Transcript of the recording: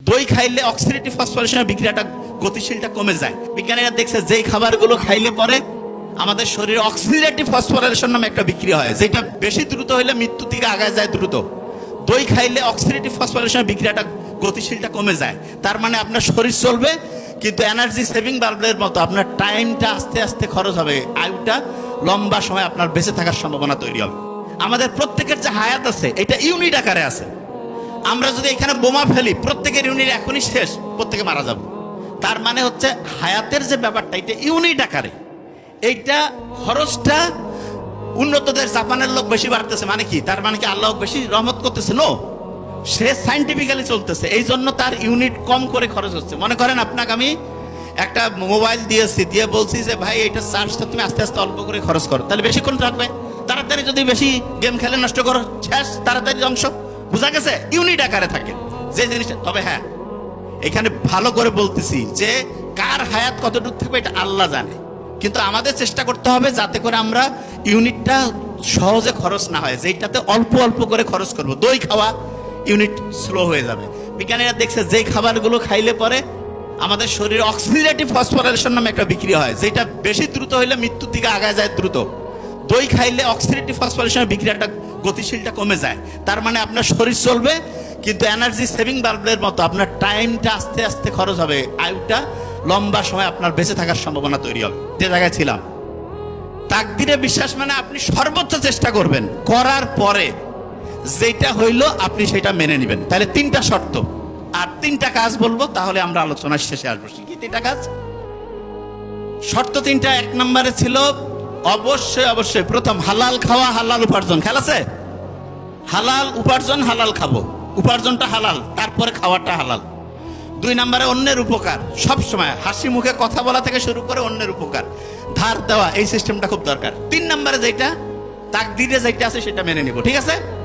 দই খাইলে অক্সিডেটিভ ফসফোরেশনের বিক্রিয়াটা গতিশীলটা কমে যায়। বিজ্ঞানীরা দেখছে, যেই খাবারগুলো খাইলে পরে আমাদের শরীরে অক্সিডেটিভ ফসফোরেশন নামে একটা বিক্রিয়া হয়, যেটা বেশি দ্রুত হইলে মৃত্যু থেকে আগায় যায় দ্রুত। দই খাইলে অক্সিডেটিভ ফসফোরেশনের বিক্রিয়াটা গতিশীলটা কমে যায়। তার মানে আপনার শরীর চলবে, কিন্তু এনার্জি সেভিং বাল্বের মতো আপনার টাইমটা আস্তে আস্তে খরচ হবে, আয়ুটা লম্বা সময় আপনার বেঁচে থাকার সম্ভাবনা তৈরি হবে। আমাদের প্রত্যেকের যে হায়াত আছে, এটা ইউনিট আকারে আছে। আমরা যদি এখানে বোমা ফেলি, প্রত্যেকের ইউনিট এখনই শেষ, প্রত্যেকে মারা যাব। তার মানে হচ্ছে হায়াতের যে ব্যাপারটা, এটা ইউনিট আকারে। এইটা খরচটা উন্নত দেশ জাপানের লোক বেশি বাড়তেছে মানে কি? তার মানে কি আল্লাহ বেশি রহমত করতেছে? নো সে সাইন্টিফিক্যালি চলতেছে এই জন্য তার ইউনিট কম করে খরচ হচ্ছে। মনে করেন আপনাকে আমি একটা মোবাইল দিয়েছি, দিয়ে বলছি যে, ভাই এটা চার্জটা তুমি আস্তে আস্তে অল্প করে খরচ করো। তাহলে বেশিক্ষণ রাখবে তাড়াতাড়ি যদি বেশি গেম খেলে নষ্ট করো, শেষ, তাড়াতাড়ি অংশ বোঝা গেছে? ইউনিট আকারে থাকে। যে জিনিসটা, তবে হ্যাঁ এখানে ভালো করে বলতেছি যে কার হায়াত কতটুকু থাকবে এটা আল্লাহ জানে। কিন্তু আমাদের চেষ্টা করতে হবে যাতে করে আমরা ইউনিটটা সহজে খরচ না হয় যেটাতে অল্প অল্প করে খরচ করব। দই খাওয়া ইউনিট স্লো হয়ে যাবে। বিজ্ঞানীরা দেখছে যে খাবারগুলো খাইলে পরে আমাদের শরীরে অক্সিডেটিভ ফসফোরেশন নামে একটা বিক্রিয়া হয়, যেটা বেশি দ্রুত হইলে মৃত্যুর দিকে আগায় যায় দ্রুত। দই খাইলে অক্সিডেটিভ ফসফোরেশনের বিক্রিয়াটা গতিশীলটা কমে যায়। তার মানে আপনার শরীর চলবে, কিন্তু এনার্জি সেভিং বাল্বের মতো আপনার টাইমটা আস্তে আস্তে খরচ হবে, আয়ুটা লম্বা সময় আপনার বেঁচে থাকার সম্ভাবনা তৈরি হবে। যে জায়গায় ছিলাম। তাকদিরে বিশ্বাস মানে আপনি সর্বোচ্চ চেষ্টা করবেন। করার পরে যেটা হইল আপনি সেটা মেনে নেবেন। তাহলে তিনটা শর্ত। আর তিনটা কাজ বলব, তাহলে আমরা আলোচনার শেষে আসব। কি তিনটা কাজ। শর্ত তিনটা, এক নম্বরে ছিল অবশ্যই অবশ্যই। প্রথম, হালাল খাওয়া, হালাল উপার্জন। খেয়াল আছে? হালাল উপার্জন, হালাল খাব। উপার্জনটা হালাল, তারপরে খাওয়াটা হালাল। দুই নম্বরে, অন্যের উপকার। সব সময় হাসি মুখে কথা বলা থেকে শুরু করে অন্যের উপকার। ধার দেওয়া, এই সিস্টেমটা খুব দরকার। তিন নম্বরে যেটা তাকদিরে যেটা আছে সেটা মেনে নিব, ঠিক আছে?